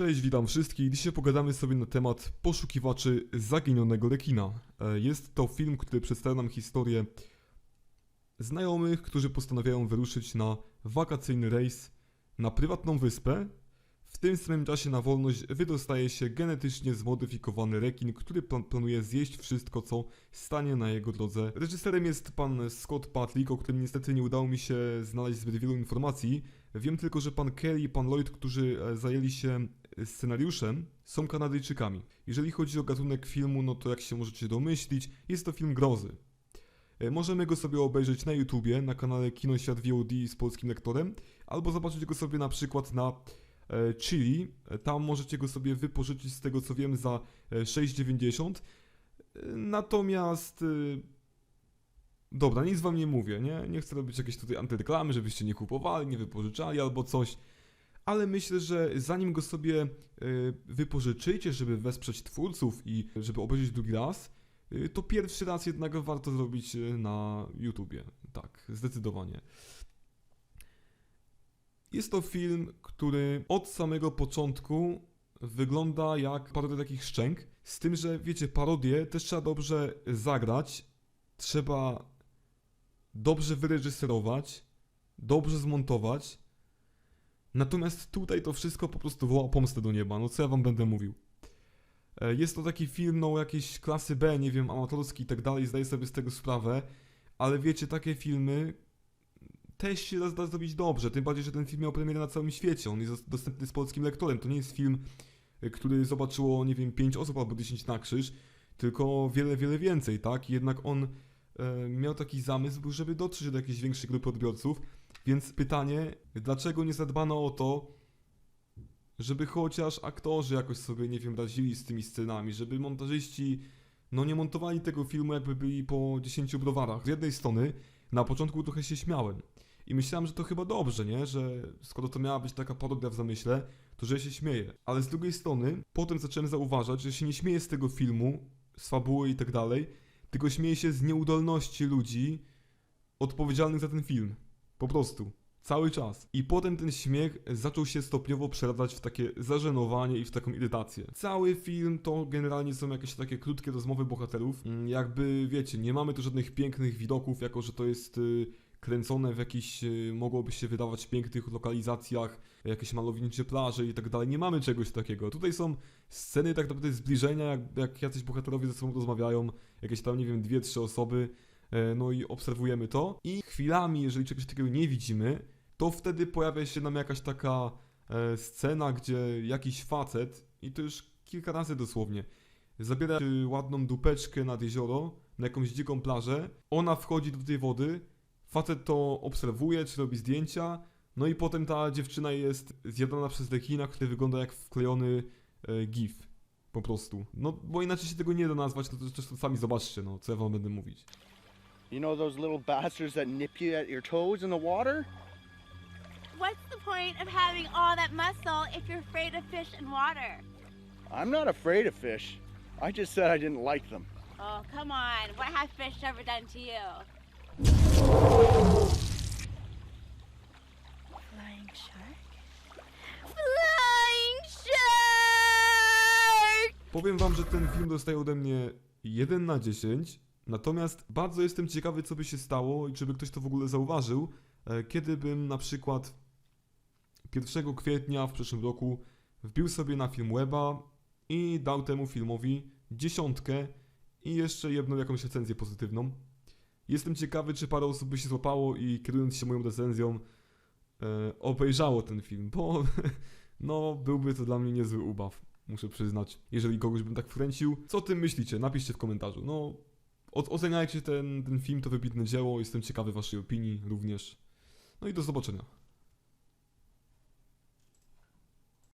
Cześć, witam wszystkich. Dzisiaj pogadamy sobie na temat poszukiwaczy zaginionego rekina. E, Jest to film, który przedstawia nam historię znajomych, którzy postanawiają wyruszyć na wakacyjny rejs na prywatną wyspę. W tym samym czasie na wolność wydostaje się genetycznie zmodyfikowany rekin, który plan- planuje zjeść wszystko, co stanie na jego drodze. Reżyserem jest pan Scott Patlick, o którym niestety nie udało mi się znaleźć zbyt wielu informacji. Wiem tylko, że pan Kelly i pan Lloyd, którzy e, zajęli się scenariuszem, są Kanadyjczykami. Jeżeli chodzi o gatunek filmu, no to jak się możecie domyślić, jest to film grozy. E, Możemy go sobie obejrzeć na YouTubie, na kanale Kino Świat VOD z polskim lektorem, albo zobaczyć go sobie na przykład na e, Chili. E, Tam możecie go sobie wypożyczyć z tego co wiem za e, 6,90. E, Natomiast... Dobra, nic wam nie mówię, nie? Nie chcę robić jakiejś tutaj antyreklamy, żebyście nie kupowali, nie wypożyczali albo coś. Ale myślę, że zanim go sobie e, wypożyczycie, żeby wesprzeć twórców i żeby obejrzeć drugi raz, e, to pierwszy raz jednak warto zrobić e, na YouTubie. Tak, zdecydowanie. Jest to film, który od samego początku wygląda jak parodia takich szczęk, z tym, że wiecie, parodię też trzeba dobrze zagrać, trzeba dobrze wyreżyserować, dobrze zmontować. Natomiast tutaj to wszystko po prostu woła pomstę do nieba. No co ja wam będę mówił? E, Jest to taki film, no jakiejś klasy B, nie wiem, amatorski i tak dalej, zdaję sobie z tego sprawę, ale wiecie, takie filmy też się da, da zrobić dobrze, tym bardziej, że ten film miał premierę na całym świecie, on jest dostępny z polskim lektorem, to nie jest film, e, który zobaczyło, nie wiem, 5 osób albo 10 na krzyż, tylko wiele, wiele więcej, tak? Jednak on e, miał taki zamysł, żeby dotrzeć do jakiejś większej grupy odbiorców, więc pytanie, dlaczego nie zadbano o to, żeby chociaż aktorzy jakoś sobie, nie wiem, radzili z tymi scenami, żeby montażyści, no nie montowali tego filmu jakby byli po 10 browarach. Z jednej strony, na początku trochę się śmiałem i myślałem, że to chyba dobrze, nie, że skoro to miała być taka parodia w zamyśle, to że ja się śmieję. Ale z drugiej strony, potem zacząłem zauważać, że się nie śmieję z tego filmu, z fabuły i tak dalej, tylko śmieję się z nieudolności ludzi odpowiedzialnych za ten film. Po prostu. Cały czas. I potem ten śmiech zaczął się stopniowo przeradzać w takie zażenowanie i w taką irytację. Cały film to generalnie są jakieś takie krótkie rozmowy bohaterów. Mm, Jakby, wiecie, nie mamy tu żadnych pięknych widoków, jako że to jest y, kręcone w jakichś, y, mogłoby się wydawać pięknych lokalizacjach, jakieś malownicze plaże i tak dalej. Nie mamy czegoś takiego. Tutaj są sceny tak naprawdę zbliżenia, jak, jak jacyś bohaterowie ze sobą rozmawiają, jakieś tam, nie wiem, dwie, trzy osoby. E, No i obserwujemy to. I chwilami, jeżeli czegoś takiego nie widzimy, to wtedy pojawia się nam jakaś taka e, scena, gdzie jakiś facet, i to już kilka razy dosłownie, zabiera ładną dupeczkę nad jezioro, na jakąś dziką plażę, ona wchodzi do tej wody, facet to obserwuje, czy robi zdjęcia, no i potem ta dziewczyna jest zjadana przez rekina, który wygląda jak wklejony e, gif. Po prostu. No, bo inaczej się tego nie da nazwać, to też to sami zobaczcie, no, co ja wam będę mówić. You know those little bastards that nip you at your toes in the water? What's the point of having all that muscle if you're afraid of fish and water? I'm not afraid of fish. I just said I didn't like them. Oh, come on. What have fish ever done to you? Flying shark? Flying shark! Powiem wam, że ten film dostaje ode mnie 1 na 10, natomiast bardzo jestem ciekawy, co by się stało i czy by ktoś to w ogóle zauważył, e, kiedy bym na przykład 1 kwietnia w przyszłym roku wbił sobie na film weba i dał temu filmowi dziesiątkę i jeszcze jedną jakąś recenzję pozytywną. Jestem ciekawy, czy parę osób by się złapało i kierując się moją recenzją e, obejrzało ten film, bo no byłby to dla mnie niezły ubaw muszę przyznać. Jeżeli kogoś bym tak wkręcił, co o tym myślicie? Napiszcie w komentarzu. No, o- oceniajcie ten, ten film, to wybitne dzieło, jestem ciekawy waszej opinii również. No i do zobaczenia.